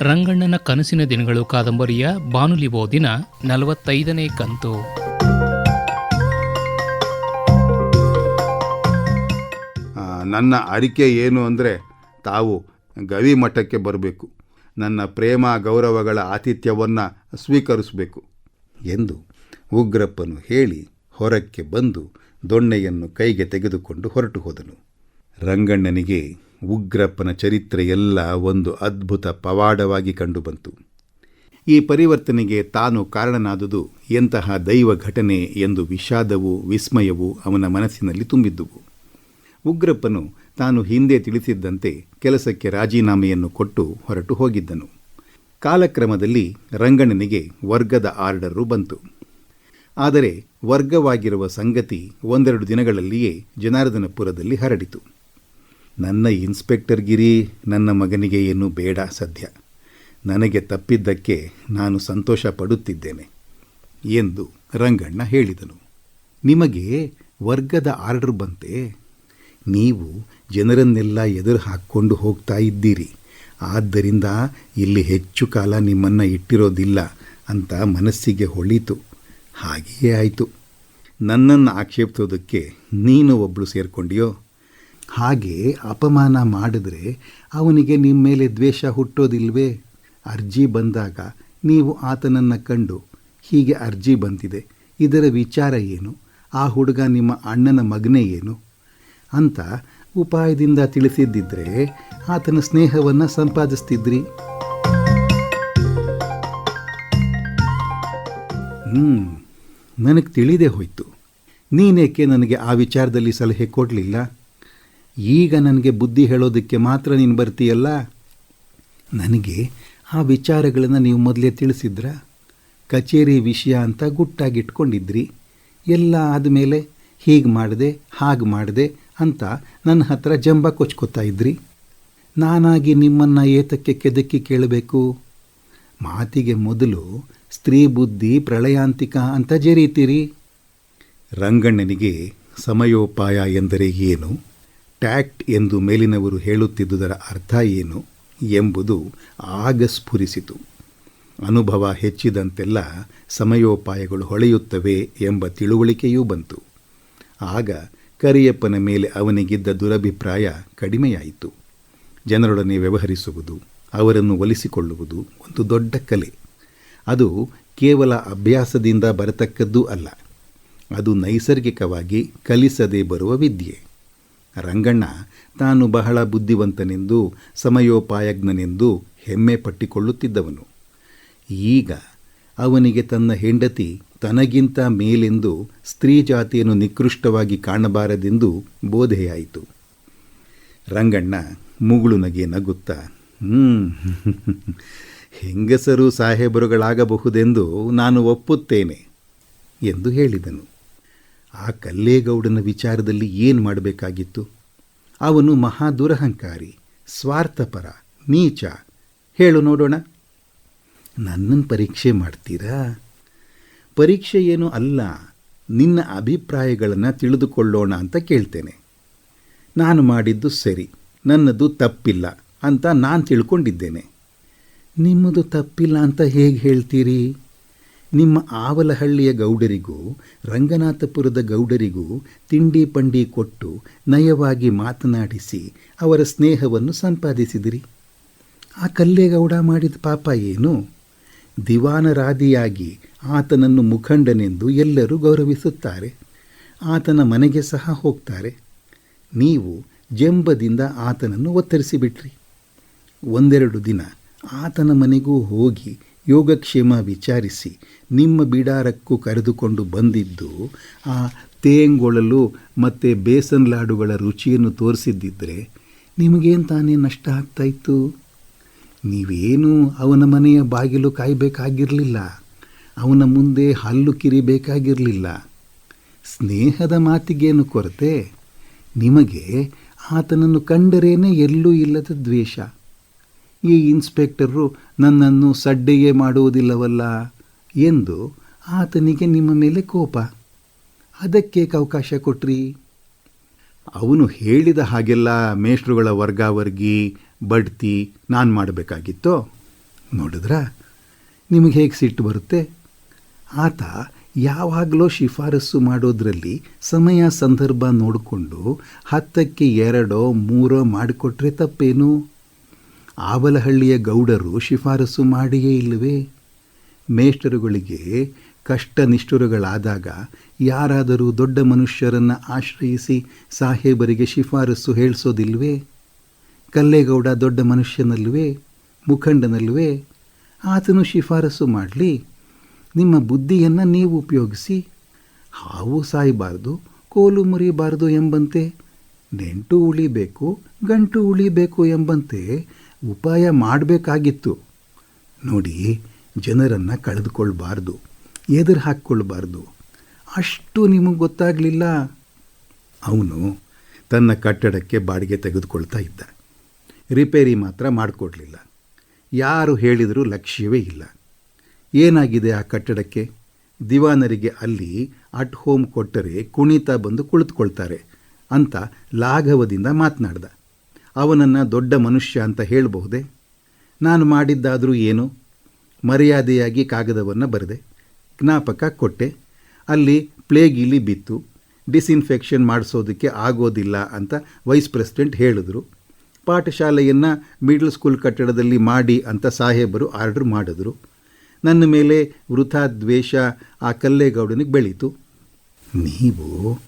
ರಂಗಣ್ಣನ ಕನಸಿನ ದಿನಗಳು ಕಾದಂಬರಿಯ ಬಾನುಲಿ ಓದಿನ ನಲವತ್ತೈದನೇ ಕಂತು. ನನ್ನ ಅರಿಕೆ ಏನು ಅಂದರೆ ತಾವು ಗವಿ ಮಠಕ್ಕೆ ಬರಬೇಕು. ನನ್ನ ಪ್ರೇಮ ಗೌರವಗಳ ಆತಿಥ್ಯವನ್ನು ಸ್ವೀಕರಿಸಬೇಕು ಎಂದು ಉಗ್ರಪ್ಪನು ಹೇಳಿ ಹೊರಕ್ಕೆ ಬಂದು ದೊಣ್ಣೆಯನ್ನು ಕೈಗೆ ತೆಗೆದುಕೊಂಡು ಹೊರಟು ಹೋದನು. ರಂಗಣ್ಣನಿಗೆ ಉಗ್ರಪ್ಪನ ಚರಿತ್ರೆಯೆಲ್ಲ ಒಂದು ಅದ್ಭುತ ಪವಾಡವಾಗಿ ಕಂಡುಬಂತು. ಈ ಪರಿವರ್ತನೆಗೆ ತಾನು ಕಾರಣನಾದುದು ಎಂತಹ ದೈವ ಘಟನೆ ಎಂದು ವಿಷಾದವೂ ವಿಸ್ಮಯವೂ ಅವನ ಮನಸ್ಸಿನಲ್ಲಿ ತುಂಬಿದ್ದುವು. ಉಗ್ರಪ್ಪನು ತಾನು ಹಿಂದೆ ತಿಳಿಸಿದ್ದಂತೆ ಕೆಲಸಕ್ಕೆ ರಾಜೀನಾಮೆಯನ್ನು ಕೊಟ್ಟು ಹೊರಟು ಹೋಗಿದ್ದನು. ಕಾಲಕ್ರಮದಲ್ಲಿ ರಂಗಣ್ಣನಿಗೆ ವರ್ಗದ ಆರ್ಡರು ಬಂತು. ಆದರೆ ವರ್ಗವಾಗಿರುವ ಸಂಗತಿ ಒಂದೆರಡು ದಿನಗಳಲ್ಲಿಯೇ ಜನಾರ್ದನಪುರದಲ್ಲಿ ಹರಡಿತು. ನನ್ನ ಇನ್ಸ್ಪೆಕ್ಟರ್ ಗಿರಿ ನನ್ನ ಮಗನಿಗೆ ಏನೂ ಬೇಡ ಸದ್ಯ. ನನಗೆ ತಪ್ಪಿದ್ದಕ್ಕೆ ನಾನು ಸಂತೋಷ ಪಡುತ್ತಿದ್ದೇನೆ ಎಂದು ರಂಗಣ್ಣ ಹೇಳಿದನು. ನಿಮಗೆ ವರ್ಗದ ಆರ್ಡರ್ ಬಂತೆ. ನೀವು ಜನರನ್ನೆಲ್ಲ ಎದುರು ಹಾಕ್ಕೊಂಡು ಹೋಗ್ತಾ ಇದ್ದೀರಿ. ಆದ್ದರಿಂದ ಇಲ್ಲಿ ಹೆಚ್ಚು ಕಾಲ ನಿಮ್ಮನ್ನು ಇಟ್ಟಿರೋದಿಲ್ಲ ಅಂತ ಮನಸ್ಸಿಗೆ ಹೊಳಿತು. ಹಾಗೆಯೇ ಆಯಿತು. ನನ್ನನ್ನು ಆಕ್ಷೇಪಿಸೋದಕ್ಕೆ ನೀನು ಒಬ್ಬಳು ಸೇರ್ಕೊಂಡಿಯೋ? ಹಾಗೆ ಅಪಮಾನ ಮಾಡಿದ್ರೆ ಅವನಿಗೆ ನಿಮ್ಮ ಮೇಲೆ ದ್ವೇಷ ಹುಟ್ಟೋದಿಲ್ವೇ? ಅರ್ಜಿ ಬಂದಾಗ ನೀವು ಆತನನ್ನು ಕಂಡು ಹೀಗೆ ಅರ್ಜಿ ಬಂದಿದೆ. ಇದರ ವಿಚಾರ ಏನು? ಆ ಹುಡುಗ ನಿಮ್ಮ ಅಣ್ಣನ ಮಗನೇ ಏನು? ಅಂತ ಉಪಾಯದಿಂದ ತಿಳಿಸಿದ್ದಿದ್ರೆ ಆತನ ಸ್ನೇಹವನ್ನು ಸಂಪಾದಿಸ್ತಿದ್ರಿ. ಹ್ಞೂ ನನಗೆ ತಿಳಿದೇ ಹೋಯ್ತು. ನೀನೇಕೆ ನನಗೆ ಆ ವಿಚಾರದಲ್ಲಿ ಸಲಹೆ ಕೊಡಲಿಲ್ಲ? ಈಗ ನನಗೆ ಬುದ್ಧಿ ಹೇಳೋದಕ್ಕೆ ಮಾತ್ರ ನೀನು ಬರ್ತೀಯಲ್ಲ? ನನಗೆ ಆ ವಿಚಾರಗಳನ್ನು ನೀವು ಮೊದಲೇ ತಿಳಿಸಿದ್ರ? ಕಚೇರಿ ವಿಷಯ ಅಂತ ಗುಟ್ಟಾಗಿಟ್ಕೊಂಡಿದ್ರಿ. ಎಲ್ಲ ಆದಮೇಲೆ ಹೀಗೆ ಮಾಡಿದೆ, ಹಾಗೆ ಮಾಡಿದೆ ಅಂತ ನನ್ನ ಹತ್ರ ಜಂಬ ಕೊಚ್ಕೊತಾ ಇದ್ರಿ. ನಾನಾಗಿ ನಿಮ್ಮನ್ನು ಏತಕ್ಕೆ ಕೆದಕಿ ಕೇಳಬೇಕು? ಮಾತಿಗೆ ಮೊದಲು ಸ್ತ್ರೀ ಬುದ್ಧಿ ಪ್ರಳಯಾಂತಿಕ ಅಂತ ಜರೀತೀರಿ. ರಂಗಣ್ಣನಿಗೆ ಸಮಯೋಪಾಯ ಎಂದರೆ ಏನು? ಟ್ಯಾಕ್ಟ್ ಎಂದು ಮೇಲಿನವರು ಹೇಳುತ್ತಿದ್ದುದರ ಅರ್ಥ ಏನು ಎಂಬುದು ಆಗ ಸ್ಫುರಿಸಿತು. ಅನುಭವ ಹೆಚ್ಚಿದಂತೆಲ್ಲ ಸಮಯೋಪಾಯಗಳು ಹೊಳೆಯುತ್ತವೆ ಎಂಬ ತಿಳುವಳಿಕೆಯೂ ಬಂತು. ಆಗ ಕರಿಯಪ್ಪನ ಮೇಲೆ ಅವನಿಗಿದ್ದ ದುರಭಿಪ್ರಾಯ ಕಡಿಮೆಯಾಯಿತು. ಜನರೊಡನೆ ವ್ಯವಹರಿಸುವುದು, ಅವರನ್ನು ಒಲಿಸಿಕೊಳ್ಳುವುದು ಒಂದು ದೊಡ್ಡ ಕಲೆ. ಅದು ಕೇವಲ ಅಭ್ಯಾಸದಿಂದ ಬರತಕ್ಕದ್ದೂ ಅಲ್ಲ. ಅದು ನೈಸರ್ಗಿಕವಾಗಿ ಕಲಿಸದೇ ಬರುವ ವಿದ್ಯೆ. ರಂಗಣ್ಣ ತಾನು ಬಹಳ ಬುದ್ಧಿವಂತನೆಂದು, ಸಮಯೋಪಾಯಜ್ಞನೆಂದು ಹೆಮ್ಮೆ ಪಟ್ಟಿಕೊಳ್ಳುತ್ತಿದ್ದವನು. ಈಗ ಅವನಿಗೆ ತನ್ನ ಹೆಂಡತಿ ತನಗಿಂತ ಮೇಲೆಂದು ಸ್ತ್ರೀ ಜಾತಿಯನ್ನು ನಿಕೃಷ್ಟವಾಗಿ ಕಾಣಬಾರದೆಂದು ಬೋಧೆಯಾಯಿತು. ರಂಗಣ್ಣ ಮುಗುಳು ನಗೆ ನಗುತ್ತಾ ಹೆಂಗಸರು ಸಾಹೇಬರುಗಳಾಗಬಹುದೆಂದು ನಾನು ಒಪ್ಪುತ್ತೇನೆ ಎಂದು ಹೇಳಿದನು. ಆ ಕಲ್ಲೇಗೌಡನ ವಿಚಾರದಲ್ಲಿ ಏನು ಮಾಡಬೇಕಾಗಿತ್ತು? ಅವನು ಮಹಾ ದುರಹಂಕಾರಿ ಸ್ವಾರ್ಥಪರ, ನೀಚ. ಹೇಳು ನೋಡೋಣ. ನನ್ನನ್ನು ಪರೀಕ್ಷೆ ಮಾಡ್ತೀರಾ? ಪರೀಕ್ಷೆ ಏನು ಅಲ್ಲ, ನಿನ್ನ ಅಭಿಪ್ರಾಯಗಳನ್ನು ತಿಳಿದುಕೊಳ್ಳೋಣ ಅಂತ ಕೇಳ್ತೇನೆ. ನಾನು ಮಾಡಿದ್ದು ಸರಿ, ನನ್ನದು ತಪ್ಪಿಲ್ಲ ಅಂತ ನಾನು ತಿಳ್ಕೊಂಡಿದ್ದೇನೆ. ನಿಮ್ಮದು ತಪ್ಪಿಲ್ಲ ಅಂತ ಹೇಗೆ ಹೇಳ್ತೀರಿ? ನಿಮ್ಮ ಆವಲಹಳ್ಳಿಯ ಗೌಡರಿಗೂ, ರಂಗನಾಥಪುರದ ಗೌಡರಿಗೂ ತಿಂಡಿ ಪಂಡಿ ಕೊಟ್ಟು ನಯವಾಗಿ ಮಾತನಾಡಿಸಿ ಅವರ ಸ್ನೇಹವನ್ನು ಸಂಪಾದಿಸಿದಿರಿ. ಆ ಕಲ್ಲೇಗೌಡ ಮಾಡಿದ ಪಾಪ ಏನು? ದಿವಾನರಾದಿಯಾಗಿ ಆತನನ್ನು ಮುಖಂಡನೆಂದು ಎಲ್ಲರೂ ಗೌರವಿಸುತ್ತಾರೆ. ಆತನ ಮನೆಗೆ ಸಹ ಹೋಗ್ತಾರೆ. ನೀವು ಜಂಬದಿಂದ ಆತನನ್ನು ಒತ್ತರಿಸಿಬಿಟ್ರಿ. ಒಂದೆರಡು ದಿನ ಆತನ ಮನೆಗೂ ಹೋಗಿ ಯೋಗಕ್ಷೇಮ ವಿಚಾರಿಸಿ ನಿಮ್ಮ ಬಿಡಾರಕ್ಕೂ ಕರೆದುಕೊಂಡು ಬಂದಿದ್ದು, ಆ ತೇಂಗೊಳಲು ಮತ್ತು ಬೇಸನ್ ಲಾಡುಗಳ ರುಚಿಯನ್ನು ತೋರಿಸಿದ್ದಿದ್ರೆ ನಿಮಗೇನು ತಾನೇ ನಷ್ಟ ಆಗ್ತಾಯಿತ್ತು ನೀವೇನು ಅವನ ಮನೆಯ ಬಾಗಿಲು ಕಾಯಬೇಕಾಗಿರಲಿಲ್ಲ, ಅವನ ಮುಂದೆ ಹಲ್ಲು ಕಿರಿಬೇಕಾಗಿರಲಿಲ್ಲ. ಸ್ನೇಹದ ಮಾತಿಗೇನು ಕೊರತೆ? ನಿಮಗೆ ಆತನನ್ನು ಕಂಡರೇನೆ ಎಲ್ಲೂ ಇಲ್ಲದ ದ್ವೇಷ. ಈ ಇನ್ಸ್ಪೆಕ್ಟರು ನನ್ನನ್ನು ಸಡ್ಡೆಯೇ ಮಾಡುವುದಿಲ್ಲವಲ್ಲ ಎಂದು ಆತನಿಗೆ ನಿಮ್ಮ ಮೇಲೆ ಕೋಪ. ಅದಕ್ಕೆ ಅವಕಾಶ ಕೊಟ್ರಿ. ಅವನು ಹೇಳಿದ ಹಾಗೆಲ್ಲ ಮೇಷ್ಟ್ರುಗಳ ವರ್ಗಾವರ್ಗಿ, ಬಡ್ತಿ ನಾನು ಮಾಡಬೇಕಾಗಿತ್ತೋ? ನೋಡಿದ್ರಾ? ನಿಮಗೆ ಹೇಗೆ ಸಿಟ್ಟು ಬರುತ್ತೆ? ಆತ ಯಾವಾಗಲೂ ಶಿಫಾರಸ್ಸು ಮಾಡೋದ್ರಲ್ಲಿ ಸಮಯ ಸಂದರ್ಭ ನೋಡಿಕೊಂಡು ಹತ್ತಕ್ಕೆ ಎರಡೋ, ಮೂರೋ ಮಾಡಿಕೊಟ್ರೆ ತಪ್ಪೇನು? ಆವಲಹಳ್ಳಿಯ ಗೌಡರು ಶಿಫಾರಸು ಮಾಡಿಯೇ ಇಲ್ಲವೇ? ಮೇಷ್ಟರುಗಳಿಗೆ ಕಷ್ಟ ನಿಷ್ಠುರಗಳಾದಾಗ ಯಾರಾದರೂ ದೊಡ್ಡ ಮನುಷ್ಯರನ್ನು ಆಶ್ರಯಿಸಿ ಸಾಹೇಬರಿಗೆ ಶಿಫಾರಸು ಹೇಳಿಸೋದಿಲ್ವೇ? ಕಲ್ಲೇಗೌಡ ದೊಡ್ಡ ಮನುಷ್ಯನಲ್ವೇ ಮುಖಂಡನಲ್ವೇ ಆತನು ಶಿಫಾರಸು ಮಾಡಲಿ. ನಿಮ್ಮ ಬುದ್ಧಿಯನ್ನು ನೀವು ಉಪಯೋಗಿಸಿ. ಹಾವು ಸಾಯಬಾರ್ದು, ಕೋಲು ಮುರಿಬಾರ್ದು ಎಂಬಂತೆ. ನೆಂಟು ಉಳಿಬೇಕು, ಗಂಟು ಉಳಿಬೇಕು ಎಂಬಂತೆ. ಉಪಾಯ ಮಾಡಬೇಕಾಗಿತ್ತು. ನೋಡಿ, ಜನರನ್ನು ಕಳೆದುಕೊಳ್ಬಾರ್ದು, ಎದುರು ಹಾಕ್ಕೊಳ್ಬಾರ್ದು. ಅಷ್ಟು ನಿಮಗೆ ಗೊತ್ತಾಗಲಿಲ್ಲ. ಅವನು ತನ್ನ ಕಟ್ಟಡಕ್ಕೆ ಬಾಡಿಗೆ ತೆಗೆದುಕೊಳ್ತಾ ಇದ್ದ. ರಿಪೇರಿ ಮಾತ್ರ ಮಾಡಿಕೊಡ್ಲಿಲ್ಲ. ಯಾರು ಹೇಳಿದರೂ ಲಕ್ಷ್ಯವೇ ಇಲ್ಲ. ಏನಾಗಿದೆ ಆ ಕಟ್ಟಡಕ್ಕೆ? ದಿವಾನರಿಗೆ ಅಲ್ಲಿ ಅಟ್ ಹೋಮ್ ಕೊಟ್ಟರೆ ಕುಣಿತ ಬಂದು ಕುಳಿತುಕೊಳ್ತಾರೆ ಅಂತ ಲಾಘವದಿಂದ ಮಾತನಾಡ್ದ. ಅವನನ್ನು ದೊಡ್ಡ ಮನುಷ್ಯ ಅಂತ ಹೇಳಬಹುದೇ? ನಾನು ಮಾಡಿದ್ದಾದರೂ ಏನು? ಮರ್ಯಾದೆಯಾಗಿ ಕಾಗದವನ್ನು ಬರೆದೆ. ಜ್ಞಾಪಕ ಕೊಟ್ಟೆ. ಅಲ್ಲಿ ಪ್ಲೇಗ್ ಬಿತ್ತು. ಡಿಸ್ಇನ್ಫೆಕ್ಷನ್ ಮಾಡಿಸೋದಕ್ಕೆ ಆಗೋದಿಲ್ಲ ಅಂತ ವೈಸ್ ಪ್ರೆಸಿಡೆಂಟ್ ಹೇಳಿದ್ರು. ಪಾಠಶಾಲೆಯನ್ನು ಮಿಡ್ಲ್ ಸ್ಕೂಲ್ ಕಟ್ಟಡದಲ್ಲಿ ಮಾಡಿ ಅಂತ ಸಾಹೇಬರು ಆರ್ಡರ್ ಮಾಡಿದ್ರು. ನನ್ನ ಮೇಲೆ ವೃಥಾ ದ್ವೇಷ ಆ ಕಲ್ಲೇಗೌಡನಿಗೆ ಬೆಳೀತು. ನೀವು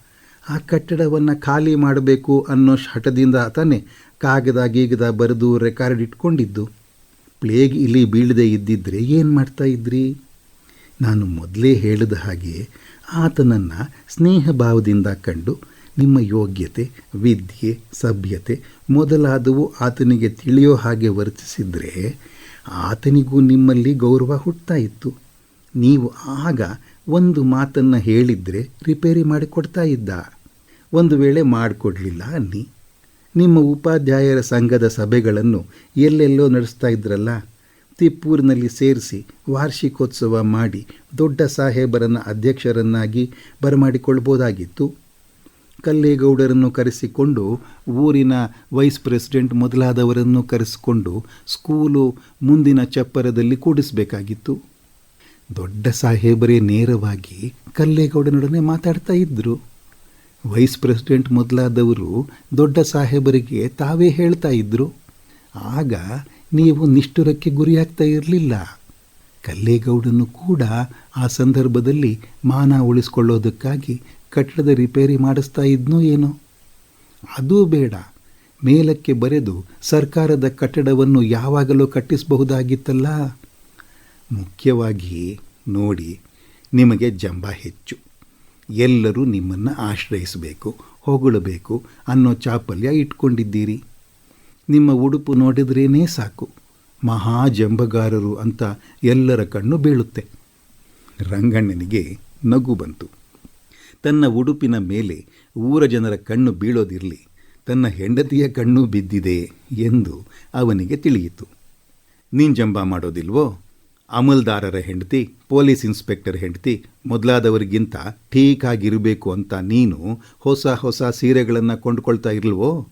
ಆ ಕಟ್ಟಡವನ್ನು ಖಾಲಿ ಮಾಡಬೇಕು ಅನ್ನೋ ಹಠದಿಂದ ತಾನೇ ಕಾಗದ ಗೀಗದ ಬರೆದು ರೆಕಾರ್ಡ್ ಇಟ್ಕೊಂಡಿದ್ದು ಪ್ಲೇಗ್ ಇಲ್ಲಿ ಬೀಳದೆ ಇದ್ದಿದ್ರೆ ಏನು ಮಾಡ್ತಾ ಇದ್ರಿ? ನಾನು ಮೊದಲೇ ಹೇಳಿದ ಹಾಗೆ ಆತನನ್ನು ಸ್ನೇಹ ಭಾವದಿಂದ ಕಂಡು ನಿಮ್ಮ ಯೋಗ್ಯತೆ, ವಿದ್ಯೆ, ಸಭ್ಯತೆ ಮೊದಲಾದವು ಆತನಿಗೆ ತಿಳಿಯೋ ಹಾಗೆ ವರ್ತಿಸಿದರೆ ಆತನಿಗೂ ನಿಮ್ಮಲ್ಲಿ ಗೌರವ ಹುಟ್ತಾ ಇತ್ತು. ನೀವು ಆಗ ಒಂದು ಮಾತನ್ನು ಹೇಳಿದರೆ ರಿಪೇರಿ ಮಾಡಿಕೊಡ್ತಾ ಇದ್ದ. ಒಂದು ವೇಳೆ ಮಾಡಿಕೊಡ್ಲಿಲ್ಲ ಅನ್ನಿ. ನಿಮ್ಮ ಉಪಾಧ್ಯಾಯರ ಸಂಘದ ಸಭೆಗಳನ್ನು ಎಲ್ಲೆಲ್ಲೋ ನಡೆಸ್ತಾ ಇದ್ರಲ್ಲ? ತಿಪ್ಪೂರಿನಲ್ಲಿ ಸೇರಿಸಿ ವಾರ್ಷಿಕೋತ್ಸವ ಮಾಡಿ ದೊಡ್ಡ ಸಾಹೇಬರನ್ನು ಅಧ್ಯಕ್ಷರನ್ನಾಗಿ ಬರಮಾಡಿಕೊಳ್ಬೋದಾಗಿತ್ತು. ಕಲ್ಲೇಗೌಡರನ್ನು ಕರೆಸಿಕೊಂಡು, ಊರಿನ ವೈಸ್ ಪ್ರೆಸಿಡೆಂಟ್ ಮೊದಲಾದವರನ್ನು ಕರೆಸಿಕೊಂಡು ಸ್ಕೂಲು ಮುಂದಿನ ಚಪ್ಪರದಲ್ಲಿ ಕೂಡಿಸಬೇಕಾಗಿತ್ತು. ದೊಡ್ಡ ಸಾಹೇಬರೇ ನೇರವಾಗಿ ಕಲ್ಲೇಗೌಡನೊಡನೆ ಮಾತಾಡ್ತಾ ಇದ್ದರು ವೈಸ್ ಪ್ರೆಸಿಡೆಂಟ್ ಮೊದಲಾದವರು ದೊಡ್ಡ ಸಾಹೇಬರಿಗೆ ತಾವೇ ಹೇಳ್ತಾ ಇದ್ದರು ಆಗ ನೀವು ನಿಷ್ಠುರಕ್ಕೆ ಗುರಿಯಾಗ್ತಾ ಇರಲಿಲ್ಲ. ಕಲ್ಲೇಗೌಡನು ಕೂಡ ಆ ಸಂದರ್ಭದಲ್ಲಿ ಮಾನ ಉಳಿಸ್ಕೊಳ್ಳೋದಕ್ಕಾಗಿ ಕಟ್ಟಡದ ರಿಪೇರಿ ಮಾಡಿಸ್ತಾ ಇದ್ನೋ ಏನೋ. ಅದೂ ಬೇಡ. ಮೇಲಕ್ಕೆ ಬರೆದು ಸರ್ಕಾರದ ಕಟ್ಟಡವನ್ನು ಯಾವಾಗಲೂ ಕಟ್ಟಿಸಬಹುದಾಗಿತ್ತಲ್ಲ. ಮುಖ್ಯವಾಗಿ ನೋಡಿ, ನಿಮಗೆ ಜಂಬ ಹೆಚ್ಚು. ಎಲ್ಲರೂ ನಿಮ್ಮನ್ನು ಆಶ್ರಯಿಸಬೇಕು, ಹೊಗಳಬೇಕು ಅನ್ನೋ ಚಾಪಲ್ಯ ಇಟ್ಕೊಂಡಿದ್ದೀರಿ. ನಿಮ್ಮ ಉಡುಪು ನೋಡಿದ್ರೇನೇ ಸಾಕು. ಮಹಾ ಜಂಬಗಾರರು ಅಂತ ಎಲ್ಲರ ಕಣ್ಣು ಬೀಳುತ್ತೆ. ರಂಗಣ್ಣನಿಗೆ ನಗು ಬಂತು. ತನ್ನ ಉಡುಪಿನ ಮೇಲೆ ಊರ ಜನರ ಕಣ್ಣು ಬೀಳೋದಿರಲಿ, ತನ್ನ ಹೆಂಡತಿಯ ಕಣ್ಣು ಬಿದ್ದಿದೆ ಎಂದು ಅವನಿಗೆ ತಿಳಿಯಿತು. ನೀನು ಜಂಬ ಮಾಡೋದಿಲ್ವೋ? ಅಮಲ್ದಾರರ ಹೆಂಡತಿ, ಪೊಲೀಸ್ ಇನ್ಸ್ಪೆಕ್ಟರ್ ಹೆಂಡತಿ ಮೊದಲಾದವರಿಗಿಂತ ಠೀಕಾಗಿರಬೇಕು ಅಂತ ನೀನು ಹೊಸ ಹೊಸ ಸೀರೆಗಳನ್ನು ಕೊಂಡುಕೊಳ್ತಾ ಇರಲ್ವೋ?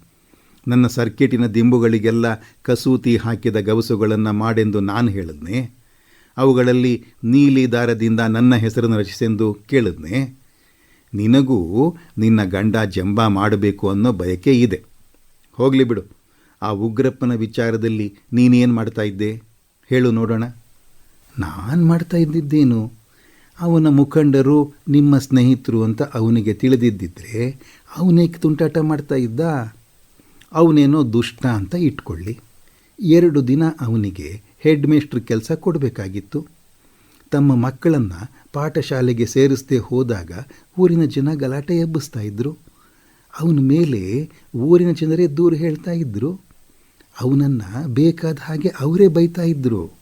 ನನ್ನ ಸರ್ಕಿಟಿನ ದಿಂಬುಗಳಿಗೆಲ್ಲ ಕಸೂತಿ ಹಾಕಿದ ಗವಸುಗಳನ್ನು ಮಾಡೆಂದು ನಾನು ಹೇಳಿದ್ನೆ? ಅವುಗಳಲ್ಲಿ ನೀಲಿ ದಾರದಿಂದ ನನ್ನ ಹೆಸರನ್ನು ರಚಿಸೆಂದು ಕೇಳಿದ್ನೆ? ನಿನಗೂ ನಿನ್ನ ಗಂಡ ಜಂಬ ಮಾಡಬೇಕು ಅನ್ನೋ ಬಯಕೆ ಇದೆ. ಹೋಗಲಿ ಬಿಡು. ಆ ಉಗ್ರಪ್ಪನ ವಿಚಾರದಲ್ಲಿ ನೀನೇನು ಮಾಡ್ತಾ ಇದ್ದೆ? ಹೇಳು ನೋಡೋಣ. ನಾನು ಮಾಡ್ತಾ ಇದ್ದಿದ್ದೇನು? ಅವನ ಮುಖಂಡರು, ನಿಮ್ಮ ಸ್ನೇಹಿತರು ಅಂತ ಅವನಿಗೆ ತಿಳಿದಿದ್ದಿದ್ರೆ ಅವನೇಕೆ ತುಂಟಾಟ ಮಾಡ್ತಾ ಇದ್ದ? ಅವನೇನೋ ದುಷ್ಟ ಅಂತ ಇಟ್ಕೊಳ್ಳಿ. ಎರಡು ದಿನ ಅವನಿಗೆ ಹೆಡ್ ಮೇಸ್ಟ್ರ್ ಕೆಲಸ ಕೊಡಬೇಕಾಗಿತ್ತು. ತಮ್ಮ ಮಕ್ಕಳನ್ನು ಪಾಠಶಾಲೆಗೆ ಸೇರಿಸದೆ ಹೋದಾಗ ಊರಿನ ಜನ ಗಲಾಟೆ ಎಬ್ಬಿಸ್ತಾ ಇದ್ದರು ಅವನ ಮೇಲೆ ಊರಿನ ಜನರೇ ದೂರ ಹೇಳ್ತಾ ಇದ್ದರು ಅವನನ್ನು ಬೇಕಾದ ಹಾಗೆ ಅವರೇ ಬೈತಾ ಇದ್ದರು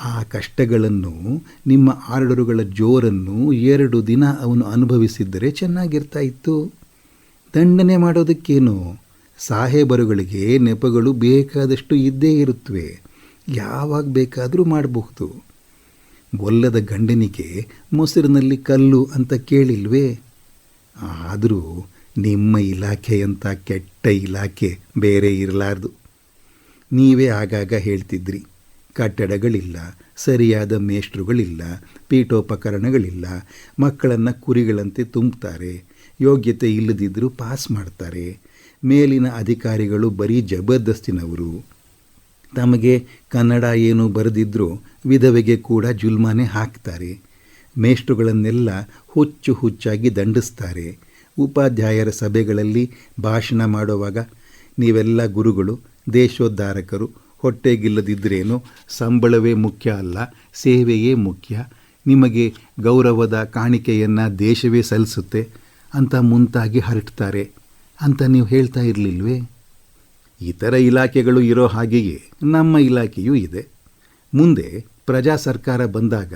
ಆ ಕಷ್ಟಗಳನ್ನು, ನಿಮ್ಮ ಆರ್ಡರುಗಳ ಜೋರನ್ನು ಎರಡು ದಿನ ಅವನು ಅನುಭವಿಸಿದ್ದರೆ ಚೆನ್ನಾಗಿರ್ತಾ ಇತ್ತು. ದಂಡನೆ ಮಾಡೋದಕ್ಕೇನು? ಸಾಹೇಬರುಗಳಿಗೆ ನೆಪಗಳು ಬೇಕಾದಷ್ಟು ಇದ್ದೇ ಇರುತ್ತವೆ ಯಾವಾಗ ಬೇಕಾದರೂ ಮಾಡಬಹುದು. ಒಲ್ಲದ ಗಂಡನಿಗೆ ಮೊಸರಿನಲ್ಲಿ ಕಲ್ಲು ಅಂತ ಕೇಳಿಲ್ವೇ? ಆದರೂ ನಿಮ್ಮ ಇಲಾಖೆಯಂಥ ಕೆಟ್ಟ ಇಲಾಖೆ ಬೇರೆ ಇರಲಾರ್ದು. ನೀವೇ ಆಗಾಗ ಹೇಳ್ತಿದ್ರಿ. ಕಟ್ಟಡಗಳಿಲ್ಲ, ಸರಿಯಾದ ಮೇಷ್ಟ್ರುಗಳಿಲ್ಲ, ಪೀಠೋಪಕರಣಗಳಿಲ್ಲ, ಮಕ್ಕಳನ್ನು ಕುರಿಗಳಂತೆ ತುಂಬುತ್ತಾರೆ ಯೋಗ್ಯತೆ ಇಲ್ಲದಿದ್ದರೂ ಪಾಸ್ ಮಾಡ್ತಾರೆ, ಮೇಲಿನ ಅಧಿಕಾರಿಗಳು ಬರೀ ಜಬರ್ದಸ್ತಿನವರು. ತಮಗೆ ಕನ್ನಡ ಏನು ಬರೆದಿದ್ದರೂ ವಿಧವೆಗೆ ಕೂಡ ಜುಲ್ಮಾನೆ ಹಾಕ್ತಾರೆ, ಮೇಷ್ಟ್ರುಗಳನ್ನೆಲ್ಲ ಹುಚ್ಚು ಹುಚ್ಚಾಗಿ ದಂಡಿಸ್ತಾರೆ. ಉಪಾಧ್ಯಾಯರ ಸಭೆಗಳಲ್ಲಿ ಭಾಷಣ ಮಾಡುವಾಗ ನೀವೆಲ್ಲ ಗುರುಗಳು, ದೇಶೋದ್ಧಾರಕರು ಹೊಟ್ಟೆಗಿಲ್ಲದಿದ್ದರೇನು ಸಂಬಳವೇ ಮುಖ್ಯ ಅಲ್ಲ, ಸೇವೆಯೇ ಮುಖ್ಯ. ನಿಮಗೆ ಗೌರವದ ಕಾಣಿಕೆಯನ್ನು ದೇಶವೇ ಸಲ್ಲಿಸುತ್ತೆ ಅಂತ ಮುಂತಾಗಿ ಹರಡ್ತಾರೆ. ಅಂತ ನೀವು ಹೇಳ್ತಾ ಇರಲಿಲ್ವೇ? ಇತರ ಇಲಾಖೆಗಳು ಇರೋ ಹಾಗೆಯೇ ನಮ್ಮ ಇಲಾಖೆಯೂ ಇದೆ. ಮುಂದೆ ಪ್ರಜಾ ಸರ್ಕಾರ ಬಂದಾಗ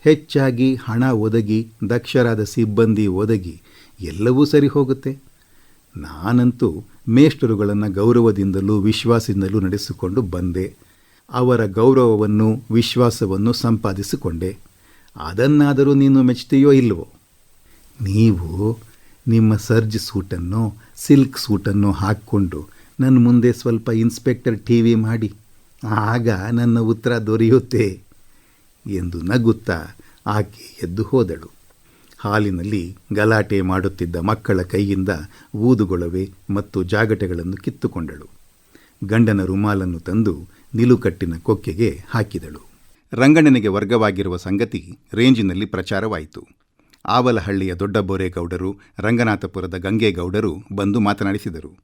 ಹೆಚ್ಚಾಗಿ ಹಣ ಒದಗಿ, ದಕ್ಷರಾದ ಸಿಬ್ಬಂದಿ ಒದಗಿ ಎಲ್ಲವೂ ಸರಿ ಹೋಗುತ್ತೆ. ನಾನಂತೂ ಮೇಷ್ಟರುಗಳನ್ನು ಗೌರವದಿಂದಲೂ ವಿಶ್ವಾಸದಿಂದಲೂ ನಡೆಸಿಕೊಂಡು ಬಂದೆ. ಅವರ ಗೌರವವನ್ನು, ವಿಶ್ವಾಸವನ್ನು ಸಂಪಾದಿಸಿಕೊಂಡೆ. ಅದನ್ನಾದರೂ ನೀನು ಮೆಚ್ಚುತ್ತೀಯೋ ಇಲ್ಲವೋ ನೀವು ನಿಮ್ಮ ಸರ್ಜ್ ಸೂಟನ್ನು, ಸಿಲ್ಕ್ ಸೂಟನ್ನು ಹಾಕ್ಕೊಂಡು ನನ್ನ ಮುಂದೆ ಸ್ವಲ್ಪ ಇನ್ಸ್ಪೆಕ್ಟರ್ ಟಿ ವಿ ಮಾಡಿ, ಆಗ ನನ್ನ ಉತ್ತರ ದೊರೆಯುತ್ತೆ ಎಂದು ನಗುತ್ತಾ ಆಕೆ ಎದ್ದು ಹೋದಳು. ಹಾಲಿನಲ್ಲಿ ಗಲಾಟೆ ಮಾಡುತ್ತಿದ್ದ ಮಕ್ಕಳ ಕೈಯಿಂದ ಊದುಗೊಳವೆ ಮತ್ತು ಜಾಗಟೆಗಳನ್ನು ಕಿತ್ತುಕೊಂಡಳು. ಗಂಡನ ರುಮಾಲನ್ನು ತಂದು ನಿಲುಕಟ್ಟಿನ ಕೊಕ್ಕೆಗೆ ಹಾಕಿದಳು. ರಂಗಣ್ಣನಿಗೆ ವರ್ಗವಾಗಿರುವ ಸಂಗತಿ ರೇಂಜಿನಲ್ಲಿ ಪ್ರಚಾರವಾಯಿತು. ಆವಲಹಳ್ಳಿಯ ದೊಡ್ಡಬೋರೇಗೌಡರು, ರಂಗನಾಥಪುರದ ಗಂಗೇಗೌಡರು ಬಂದು ಮಾತನಾಡಿಸಿದರು.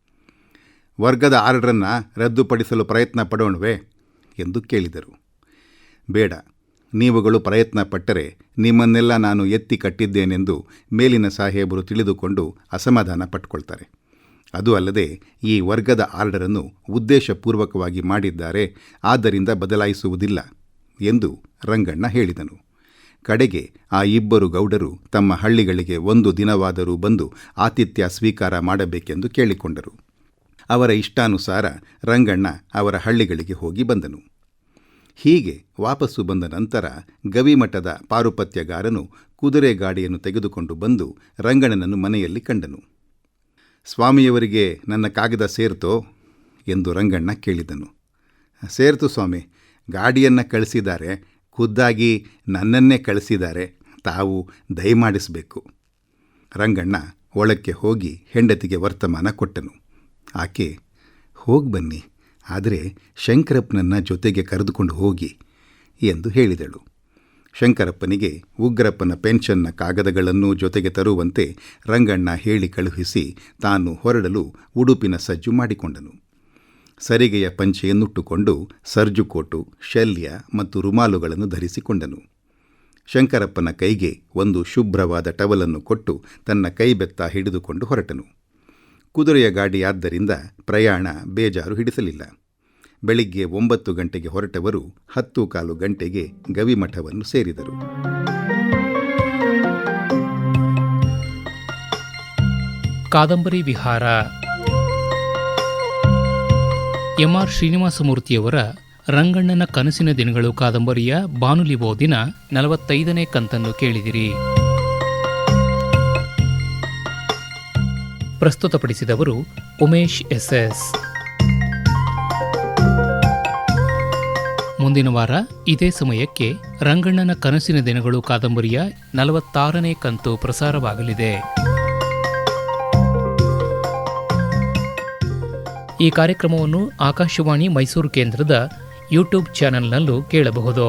ವರ್ಗದ ಆರ್ಡರನ್ನು ರದ್ದುಪಡಿಸಲು ಪ್ರಯತ್ನ ಪಡೋಣವೇ? ಎಂದು ಕೇಳಿದರು. ಬೇಡ. ನೀವುಗಳು ಪ್ರಯತ್ನ ಪಟ್ಟರೆ ನಿಮ್ಮನ್ನೆಲ್ಲ ನಾನು ಎತ್ತಿ ಕಟ್ಟಿದ್ದೇನೆಂದು ಮೇಲಿನ ಸಾಹೇಬರು ತಿಳಿದುಕೊಂಡು ಅಸಮಾಧಾನ ಪಟ್ಕೊಳ್ತಾರೆ. ಅದು ಅಲ್ಲದೆ ಈ ವರ್ಗದ ಆರ್ಡರನ್ನು ಉದ್ದೇಶಪೂರ್ವಕವಾಗಿ ಮಾಡಿದ್ದಾರೆ, ಆದ್ದರಿಂದ ಬದಲಾಯಿಸುವುದಿಲ್ಲ ಎಂದು ರಂಗಣ್ಣ ಹೇಳಿದನು. ಕಡೆಗೆ ಆ ಇಬ್ಬರು ಗೌಡರು ತಮ್ಮ ಹಳ್ಳಿಗಳಿಗೆ ಒಂದು ದಿನವಾದರೂ ಬಂದು ಆತಿಥ್ಯ ಸ್ವೀಕಾರ ಮಾಡಬೇಕೆಂದು ಕೇಳಿಕೊಂಡರು. ಅವರ ಇಷ್ಟಾನುಸಾರ ರಂಗಣ್ಣ ಅವರ ಹಳ್ಳಿಗಳಿಗೆ ಹೋಗಿ ಬಂದನು. ಹೀಗೆ ವಾಪಸ್ಸು ಬಂದ ನಂತರ ಗವಿಮಠದ ಪಾರುಪತ್ಯಗಾರನು ಕುದುರೆ ಗಾಡಿಯನ್ನು ತೆಗೆದುಕೊಂಡು ಬಂದು ರಂಗಣ್ಣನನ್ನು ಮನೆಯಲ್ಲಿ ಕಂಡನು. ಸ್ವಾಮಿಯವರಿಗೆ ನನ್ನ ಕಾಗದ ಸೇರ್ತೋ? ಎಂದು ರಂಗಣ್ಣ ಕೇಳಿದನು. ಸೇರ್ತು ಸ್ವಾಮಿ. ಗಾಡಿಯನ್ನು ಕಳಿಸಿದ್ದಾರೆ. ಖುದ್ದಾಗಿ ನನ್ನನ್ನೇ ಕಳಿಸಿದ್ದಾರೆ. ತಾವು ದಯಮಾಡಿಸಬೇಕು. ರಂಗಣ್ಣ ಒಳಕ್ಕೆ ಹೋಗಿ ಹೆಂಡತಿಗೆ ವರ್ತಮಾನ ಕೊಟ್ಟನು. ಆಕೆ, ಹೋಗಿ ಬನ್ನಿ. ಆದರೆ ಶಂಕರಪ್ಪನನ್ನ ಜೊತೆಗೆ ಕರೆದುಕೊಂಡು ಹೋಗಿ ಎಂದು ಹೇಳಿದಳು. ಶಂಕರಪ್ಪನಿಗೆ ಉಗ್ರಪ್ಪನ ಪೆನ್ಷನ್ನ ಕಾಗದಗಳನ್ನು ಜೊತೆಗೆ ತರುವಂತೆ ರಂಗಣ್ಣ ಹೇಳಿ ಕಳುಹಿಸಿ ತಾನು ಹೊರಡಲು ಉಡುಪಿನ ಸಜ್ಜು ಮಾಡಿಕೊಂಡನು. ಸರಿಗೆಯ ಪಂಚೆಯನ್ನುಟ್ಟುಕೊಂಡು ಸರ್ಜುಕೋಟು, ಶಲ್ಯ ಮತ್ತು ರುಮಾಲುಗಳನ್ನು ಧರಿಸಿಕೊಂಡನು. ಶಂಕರಪ್ಪನ ಕೈಗೆ ಒಂದು ಶುಭ್ರವಾದ ಟವಲನ್ನು ಕೊಟ್ಟು ತನ್ನ ಕೈಬೆತ್ತ ಹಿಡಿದುಕೊಂಡು ಹೊರಟನು. ಕುದುರೆಯ ಗಾಡಿಯಾದ್ದರಿಂದ ಪ್ರಯಾಣ ಬೇಜಾರು ಹಿಡಿಸಲಿಲ್ಲ. ಬೆಳಿಗ್ಗೆ ಒಂಬತ್ತು ಗಂಟೆಗೆ ಹೊರಟವರು ಹತ್ತು ಕಾಲು ಗಂಟೆಗೆ ಗವಿಮಠವನ್ನು ಸೇರಿದರು. ಕಾದಂಬರಿ ವಿಹಾರ. ಎಂ ಆರ್ ಶ್ರೀನಿವಾಸಮೂರ್ತಿಯವರ ರಂಗಣ್ಣನ ಕನಸಿನ ದಿನಗಳು ಕಾದಂಬರಿಯ ಬಾನುಲಿ ಓದಿನ ನಲವತ್ತೈದನೇ ಕಂತನ್ನು ಕೇಳಿದಿರಿ. ಪ್ರಸ್ತುತಪಡಿಸಿದವರು ಉಮೇಶ್ ಎಸ್ಎಸ್. ಮುಂದಿನ ವಾರ ಇದೇ ಸಮಯಕ್ಕೆ ರಂಗಣ್ಣನ ಕನಸಿನ ದಿನಗಳು ಕಾದಂಬರಿಯ ನಲವತ್ತಾರನೇ ಕಂತು ಪ್ರಸಾರವಾಗಲಿದೆ. ಈ ಕಾರ್ಯಕ್ರಮವನ್ನು ಆಕಾಶವಾಣಿ ಮೈಸೂರು ಕೇಂದ್ರದ ಯೂಟ್ಯೂಬ್ ಚಾನೆಲ್ನಲ್ಲೂ ಕೇಳಬಹುದು.